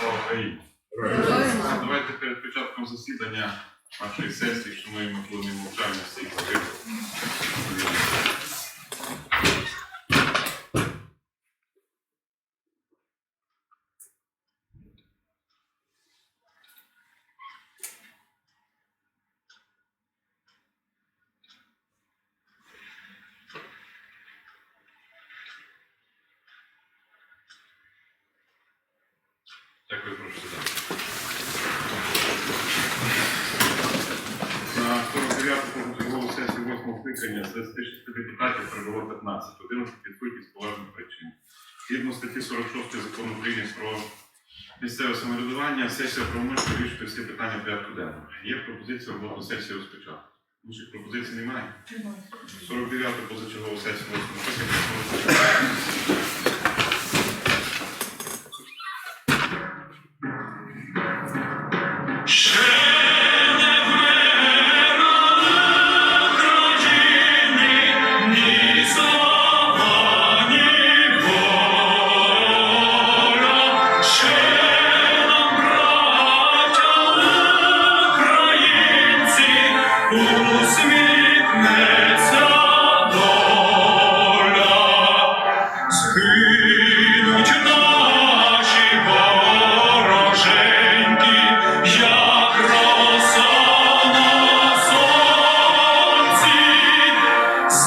Слава Україні! Давайте перед початком засідання нашої сесії, що ми хвилини мовчання всіх загиблих. Дякую, прошу. На 49-му чергову сесію 8 скликання з 26 депутатів прибуло 15, 11 відсутні з поважних причин. Згідно статті 46 закону України про місцеве самоврядування, сесія правомочна вирішити всі питання порядку денного. Є пропозиція роботу сесії розпочати. Інших пропозицій немає. 49-ту позачергову сесію 8 скликання.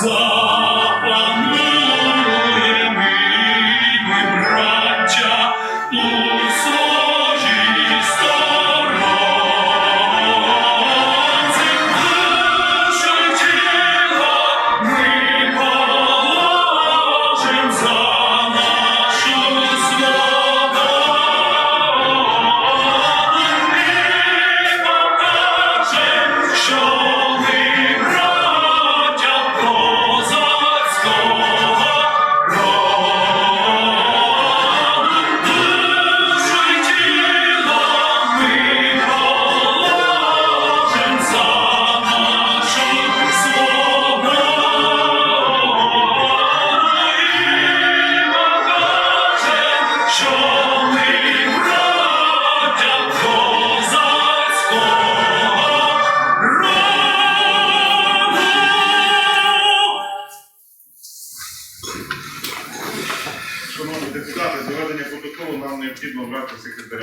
запанує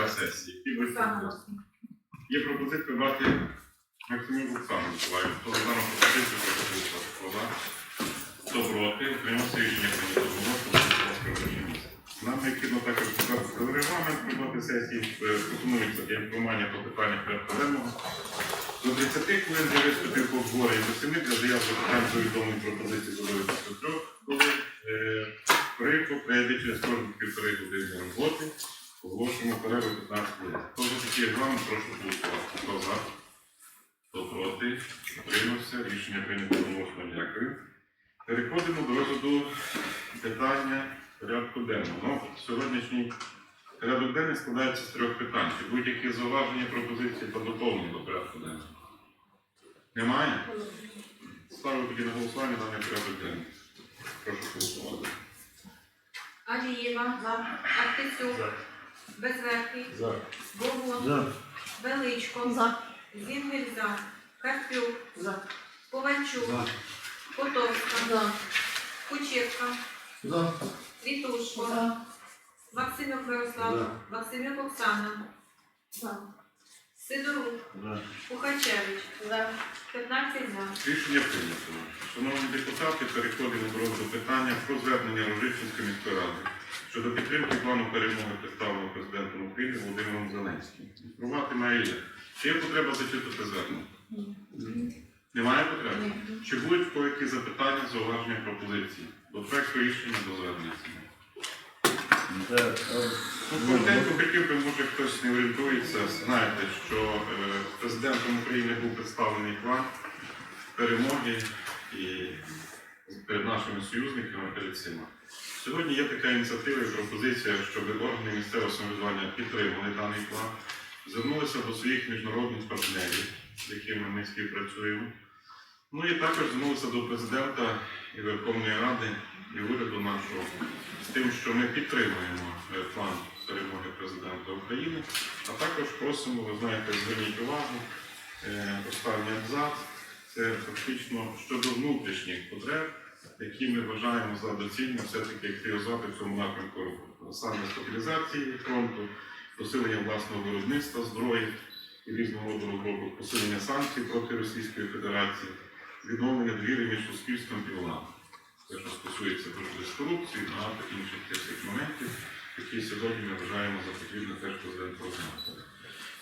Секретаря сесії. Які ви Є пропозиція обрати Максимів Оксану Миколаївну. Хто за дану пропозицію, прошу голосувати. Хто проти? Утримався рішення прийнято. Будь будь ласка. Нам необхідно також показати регламент роботи сесії. Е, Пропонується для інформування про питання порядку. До 30 хвилин для виступів по зборі до 7 для заяв запитань повідомлень пропозицій задовольних до 3 хвилин. Е, При попереді через кожні півтори години роботи оголошуємо перерву 15 хвилин. Хто за такий регламент, прошу голосувати. Хто за? Хто проти? Утримався. Рішення прийнято голосно. Дякую. Переходимо до розгляду питання порядку денного. Ну, сьогоднішній порядок денний складається з трьох питань. Чи будь-які зауваження, пропозиції та доповнення до порядку денного? Немає? Ставлю тоді на голосування даний порядок денний. Прошу голосувати. Алієва, Артисюк, Безверхий, За. Богун, За. Величко, Зінгель за, Карпюк, Ковальчук, Котовська, Кучевка, За. Вітушко, Максимюк Мирослав, За. Максимюк Оксана, Сидорук, За. Пухачевич, 15 за. Рішення прийнято. Шановні депутати, переходимо до розгляду питання про звернення Рожичинської міської ради щодо підтримки плану перемоги представленого президентом України Володимиром Зеленським. Інформувати має є. Чи є потреба зачитати звернення? Немає потреби? Чи будуть в кого які запитання, зауваження, пропозиції? До проекту рішення до звернення. Ну, коротенько хотів би, може хтось не орієнтується, знаєте, що е, президентом України був представлений план перемоги і перед нашими союзниками перед всіма. Сьогодні є така ініціатива і пропозиція, щоб органи місцевого самоврядування підтримали даний план, звернулися до своїх міжнародних партнерів, з якими ми співпрацюємо, Ну і також звернулися до президента і Верховної Ради і уряду нашого з тим, що ми підтримуємо е, план перемоги президента України, а також просимо, ви знаєте, зверніть увагу, е, останній абзац це фактично щодо внутрішніх потреб, які ми вважаємо за доцільне все-таки активізувати в цьому напрямку саме стабілізації фронту, посилення власного виробництва зброї і різного роду розробок, посилення санкцій проти Російської Федерації, відновлення довіри між суспільством і владою. Те, що стосується боротьби з багато інших тих моментів, які сьогодні ми вважаємо за потрібне теж президент розглянути.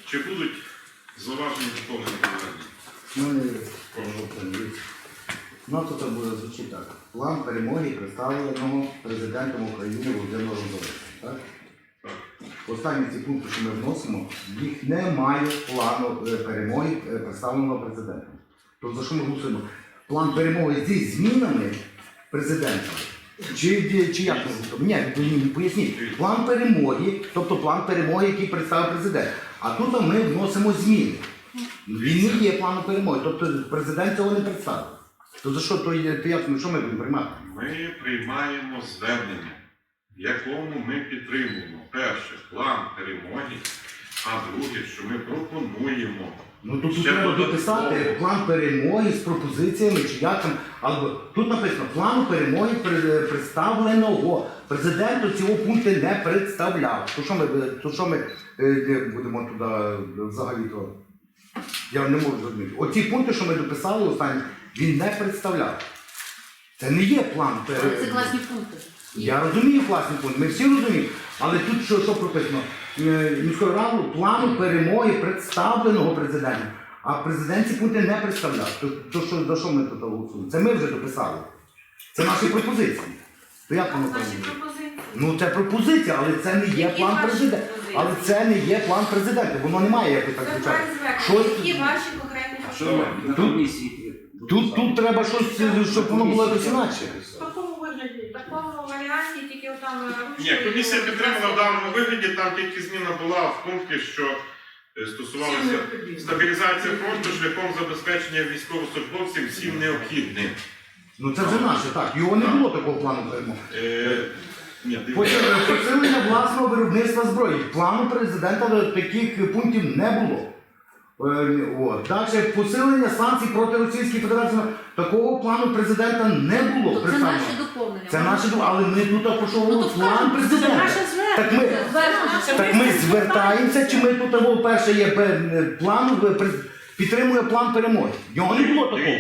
Чи будуть зауваження доповнені проведення? Ну, не прошу. Ну, це буде звучить так. План перемоги представленого президентом України Володимиром Зеленським. Так? Останні ці пункти, що ми вносимо, їх немає плану е, перемоги е, представленого президентом. Тобто за що ми голосуємо? План перемоги зі змінами президента. Чи, чи як голосуємо? Ні, ви поясніть. План перемоги, тобто план перемоги, який представив президент. А тут ми вносимо зміни. Він не є планом перемоги, тобто президент цього не представив. То за що то є, то як, ну, що ми будемо приймати? Ми приймаємо звернення, в якому ми підтримуємо перше план перемоги, а друге, що ми пропонуємо. Ну тут Ще треба додатково. дописати план перемоги з пропозиціями чи як там. Або тут написано план перемоги пре- представленого. Президенту цього пункту не представляв. То що ми, то що ми е, е, будемо туди е, взагалі то. Я не можу зрозуміти. Оці пункти, що ми дописали останні, він не представляв. Це не є план перемоги. це класні пункти. Я розумію класний пункт, ми всі розуміємо. Але тут що, що прописано? Е, Міською радою плану перемоги представленого президента. А президент ці пункти не представляв. То, то що, за що ми тут голосуємо? Це ми вже дописали. Це наші пропозиції. То як воно там? пропозиції. Ну це пропозиція, але це не є Які план ваші президента. пропозиції? Але це не є план президента. Воно не має якось так звучати. Які ваші конкретні Що пропозиції? на комісії? Тут, тут треба щось, щоб воно було якось інакше. В такому вигляді, в такому варіанті, тільки там Ні, комісія підтримала в даному вигляді, там тільки зміна була в пункті, що е, стосувалася стабілізації фронту шляхом забезпечення військовослужбовців всім необхідним. Ну це вже наше, так. Його не було такого плану перемоги. Е, ні, дивіться. Посилення власного виробництва зброї. Плану президента таких пунктів не було. Е, От. Далі посилення санкцій проти Російської Федерації. Такого плану президента не було То це наші доповнення. Це наші ду- але ми тут що Ну, план президента. наше Так ми, так ми звертаємося, чи ми тут або перше є план, е, підтримує план перемоги. Його не було такого.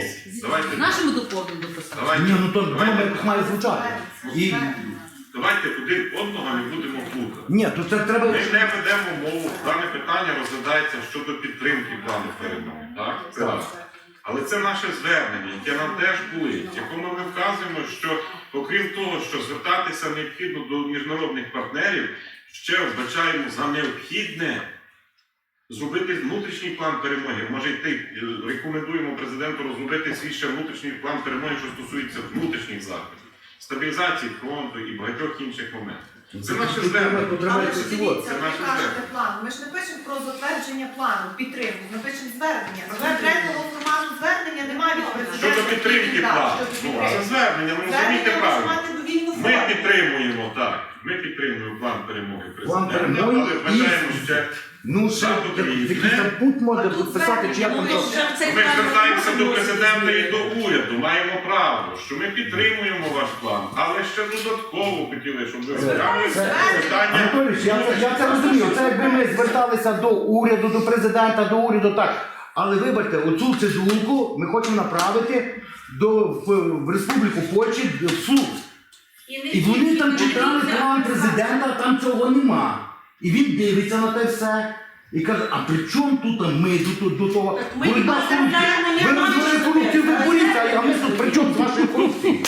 Нашими доповненнями дописали. Ні, ну то має звучати. Давайте один одного не будемо плутати. ні, то це треба. Ми не ведемо мову. Дане питання розглядається щодо підтримки плану перемоги. Так? Це Так. Але це наше звернення, яке нам теж болить, в якому ми вказуємо, що окрім того, що звертатися необхідно до міжнародних партнерів, ще вбачаємо за необхідне зробити внутрішній план перемоги. Може йти, е, рекомендуємо президенту розробити свій ще внутрішній план перемоги, що стосується внутрішніх заходів, стабілізації фронту і багатьох інших моментів. Це наше звернення. Але ж дивіться, це ви кажете план. Ми ж не пишемо про затвердження плану, підтримку, ми пишемо звернення. Конкретного формату звернення немає від президента. Щодо підтримки Так, плану. щодо Ну, підтримки. це звернення, ну розумієте Звернення може правильно. мати довільну Ми форму. підтримуємо так. Ми підтримуємо план перемоги План президента, перемоги але вважаємо ще. Ну, і якийсь там пункт може підписати, чи як там то. що Ми звертаємося до президента і до уряду. Маємо право, що ми підтримуємо ваш план, але ще додатково хотіли, щоб ви розглянули Це- питання. Анатолійович, я, це- я це розумію. Це якби ми зверталися до уряду, до президента, до уряду, так. Але вибачте, оцю цидулку ми хочемо направити до, в, в Республіку Польщі в суд. І вони там читали план президента, там цього нема. І він дивиться на те все. І каже, а при чому тут ми до, до, до того? Ми Ви розвели наші корупцію, ви боріться, а ми тут при чому з вашою корупцією?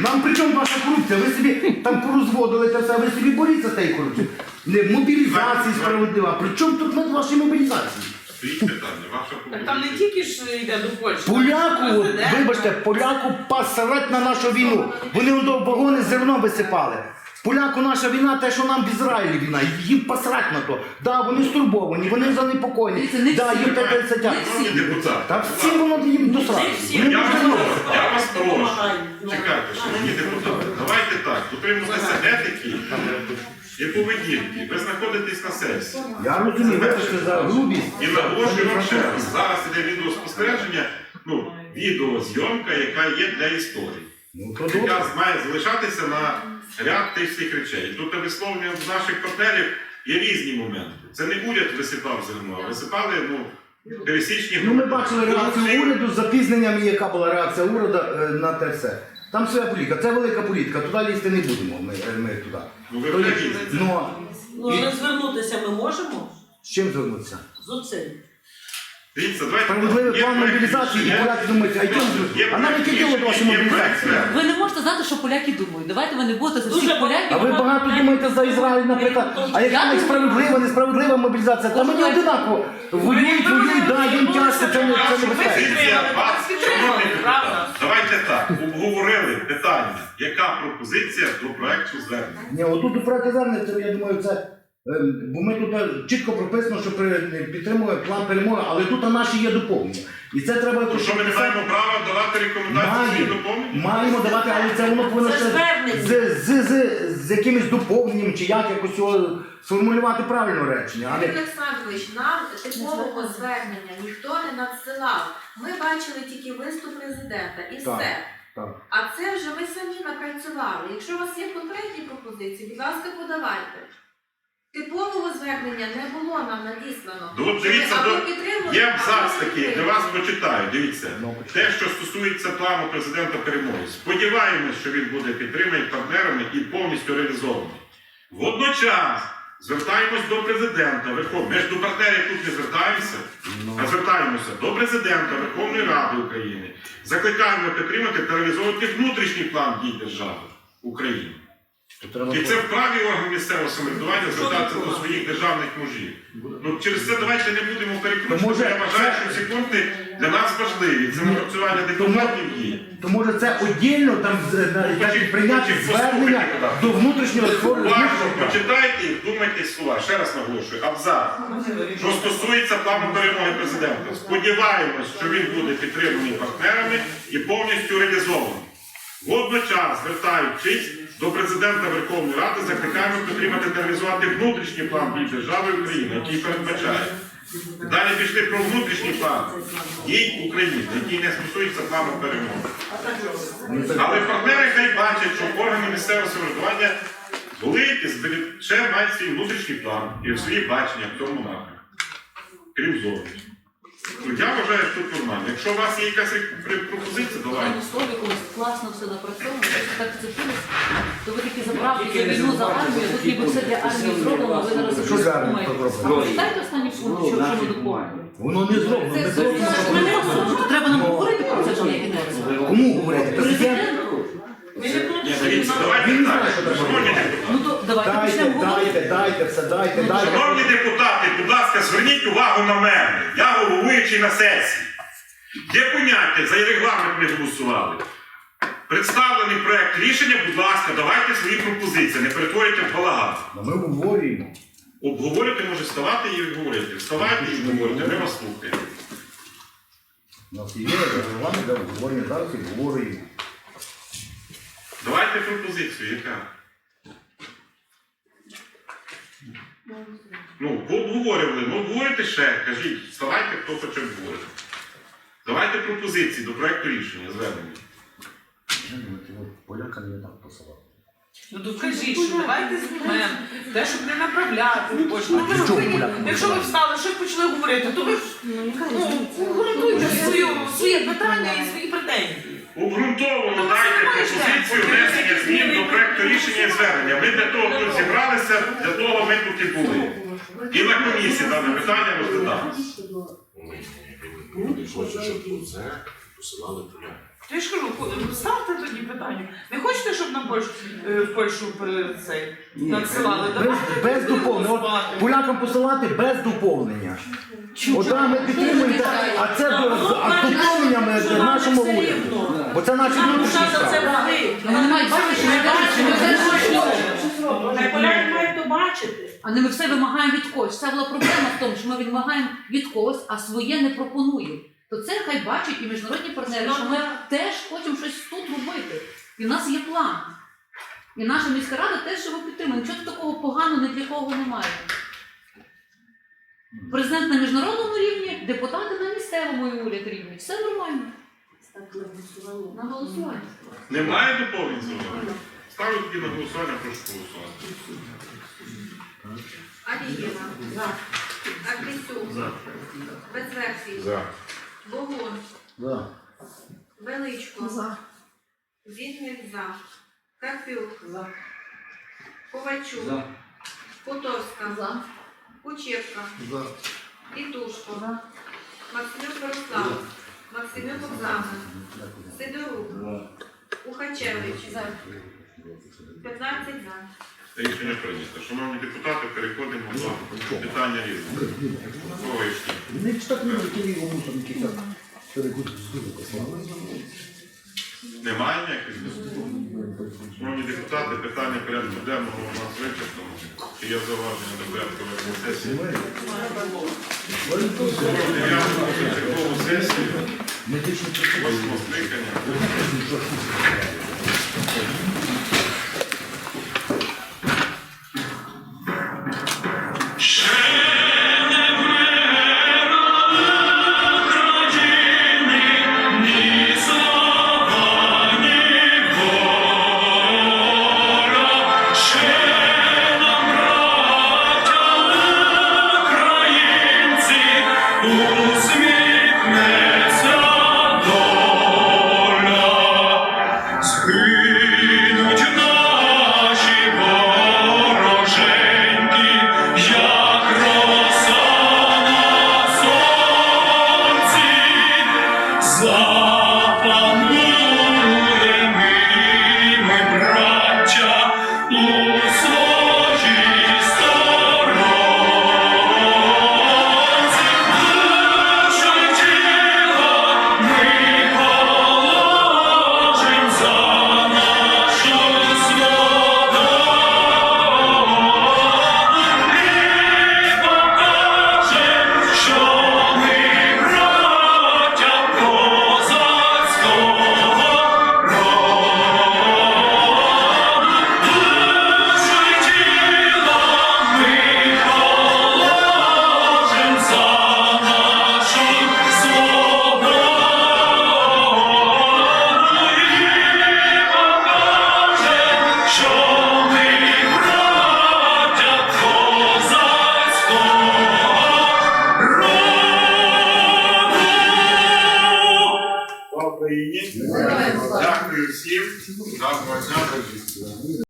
Нам при чому ваша корупція? Ви собі там порозводили те все, ви собі боріться з тією корупцією. Не, мобілізації справедлива. При чому тут ми ваші мобілізації? Стоїть питання, ваша Так там не тільки ж йде до Польщі. Поляку, вибачте, поляку посрать на нашу війну. Вони до вагони з зерном висипали. Поляку наша війна, те, що нам в Ізраїлі війна, їм посрать на то. Да, вони стурбовані, вони занепокоєні. Не Да, всі. їм те сидять. Шановні депутати, Та всім воно їм до сраки. Я вас прошу, я вас прошу. Чекайте, шановні депутати, давайте так, дотримуватися етики і поведінки. Ви знаходитесь на сесії. Я розумію, вибачте за грубість. І наголошую вам ще раз, зараз іде відеоспостереження, ну, відеозйомка, яка є для історії. Ну, то добре. яка має залишатися на ряд тих всіх речей. Тут висловлення наших партнерів є різні моменти. Це не уряд висипав зерно, а висипали ну, пересічні Ну, ми бачили реакцію уряду з запізненням, яка була реакція уряду е, на те все. Там своя політика, це велика політика, туди лізти не будемо. Ми, е, ми туди. Ну, ви То вже є- Ну, Ну, але звернутися ми можемо з чим звернутися? з оцим. Дивіться, давайте. Справедливий план мобілізації, і поляки думають, а йдемо, а навіть і діло вашу мобілізацію. Ви не можете знати, що поляки думають. Давайте ви не будете за всіх поляків. А ви багато думаєте за Ізраїль, наприклад, а яка Я несправедлива, несправедлива мобілізація? Та мені одинаково. Воюють, воюють, да, їм тяжко, це не це не. Позиція вас, шановні депутати, давайте так, обговорили питання, яка пропозиція до проекту звернення. Ні, отут у проекті звернення, це, я думаю, це. Ем, Бо ми тут е, чітко прописано, що підтримує план перемоги, але тут наші є доповнення. І це треба То що ми не маємо права давати рекомендації доповнення? маємо давати, але це воно повинно ще з, з, з, з якимось доповненням чи як якось його сформулювати правильно речення. А Юрій Олександрович, нам типового звернення ніхто не надсилав. Ми бачили тільки виступ президента і Так. все. так. А це вже ми самі напрацювали. Якщо у вас є конкретні пропозиції, будь ласка, подавайте. Типового звернення не було нам надіслано. Ну, от дивіться, або до- Є або абзац не такий, для вас почитаю. Дивіться. Ну, Те, що стосується плану президента перемоги, сподіваємось, що він буде підтриманий партнерами і повністю реалізований. Водночас звертаємось до президента Верховної. Ми ж до партнерів тут не звертаємося, а звертаємося до президента Верховної Ради України. Закликаємо підтримати та реалізовувати внутрішній план дій держави України. Треба І це вправі орган місцевого самоврядування звертатися до своїх державних мужів. Ну через це давайте не будемо перекручувати. може Я вважаю, це- що ці пункти для нас важливі. Це напрацювання дипломатів є. То може це віддільно там як прийняти звернення до внутрішнього реформи. Уважно почитайте і вдумайте слова. Ще раз наголошую. Абзац. Що стосується плану перемоги президента, сподіваємось, що він буде підтриманий партнерами і повністю реалізований. Водночас, звертаючись до президента Верховної Ради, закликаємо підтримати та реалізувати внутрішній план дій держави України, який передбачає. Далі пішли про внутрішній план дій України, який не стосується плану перемоги. Але партнери хай бачать, що органи місцевого самоврядування були і ще мають свій внутрішній план і свої бачення в цьому напрямку, крім зовнішнього. Ну, Я вважаю, що тут нормально. Якщо у вас є якась пропозиція, В давайте. слові, коли класно все напрацьовано, ви так зацепились, то ви тільки забрали за війну за армію, тут ніби все для армії зроблено, ви зараз Що щось за армію думаєте. зроблено? А прочитайте останній пункт, що що ми доповнюємо. Воно не зроблено. не зроблено. Треба нам говорити про це, що не. Кому говорити? Президент? Ні, дивіться, давайте так. Давайте Дайте, почнемо говорити. дайте, дайте, все, дайте, дайте. шановні депутати, будь ласка, зверніть увагу на мене. Я головуючий на сесії. Є поняття, за регламент ми голосували. Представлений проект рішення, будь ласка, давайте свої пропозиції, не перетворюйте в балаган. Ну, Ми обговорюємо. Обговорювати може вставати і обговорювати. Вставайте і обговорюйте, ми вас слухаємо. У нас є регламент для обговорення, зараз і обговорюємо. Давайте пропозицію, яка? Ну, пообговорювали, ну обговорюйте ще, кажіть, вставайте, хто хоче обговорити. Давайте пропозиції до проекту рішення, звернення. Поляка не так посилати. Ну то кажіть, що давайте знімемо те, щоб не направляти почту. Ну, ви ж Якщо ви встали, що почали говорити, то ви ж ну, грунтуйте свою, своє питання і свої претензії. Обґрунтовано Ну, дайте пропозицію внесення змін до проекту рішення і звернення. Ми для того тут зібралися, для того ми тут і були. І на комісії дане питання розглядали. Хочуть, щоб це посилали поляки. То я ж кажу, ставте тоді питання. Не хочете, щоб на Польщу, е, в Польщу при- цей надсилали? Без, Давайте без будемо доповнення. От голосувати. полякам посилати без доповнення. От там ми підтримуємо, це- а це до- Що нашому все Бо це наші. Вони не мають бачити, що ми бачимо, що ми вже бачити. А не ми все вимагаємо від когось. Це була проблема в тому, що ми вимагаємо від когось, а своє не пропонуємо. То це хай бачать і міжнародні партнери, що ми теж хочемо щось тут робити. І в нас є план. І наша міська рада теж його підтримує. Нічого такого поганого ні для кого немає. Президент на міжнародному рівні, депутати на місцевому і уряд рівні. Все нормально. На голосування. Немає доповнень зауважень? Ставлю тоді на голосування, прошу голосувати. Алієва. За. Артисюк. За. Безверхий. За. Богун. За. Величко. За. Зітник за. Карпюк. За. Ковальчук. За. Котовська. За. Кучерка. За. Тітушко. За. Максимюк Мирослав. Максимюк Оксана. Сидорук. Ухачевич. 15 за. Рішення прийнято. Шановні депутати, переходимо до питання різного. Слово Єшкін. Не не хотіли йому там якісь перекути немає ніяких дискусій? Шановні депутати, питання порядку денного у нас вичерпано. Чи є зауваження до порядку денного сесії? Сьогодні я сесію, восьмого скликання. Ще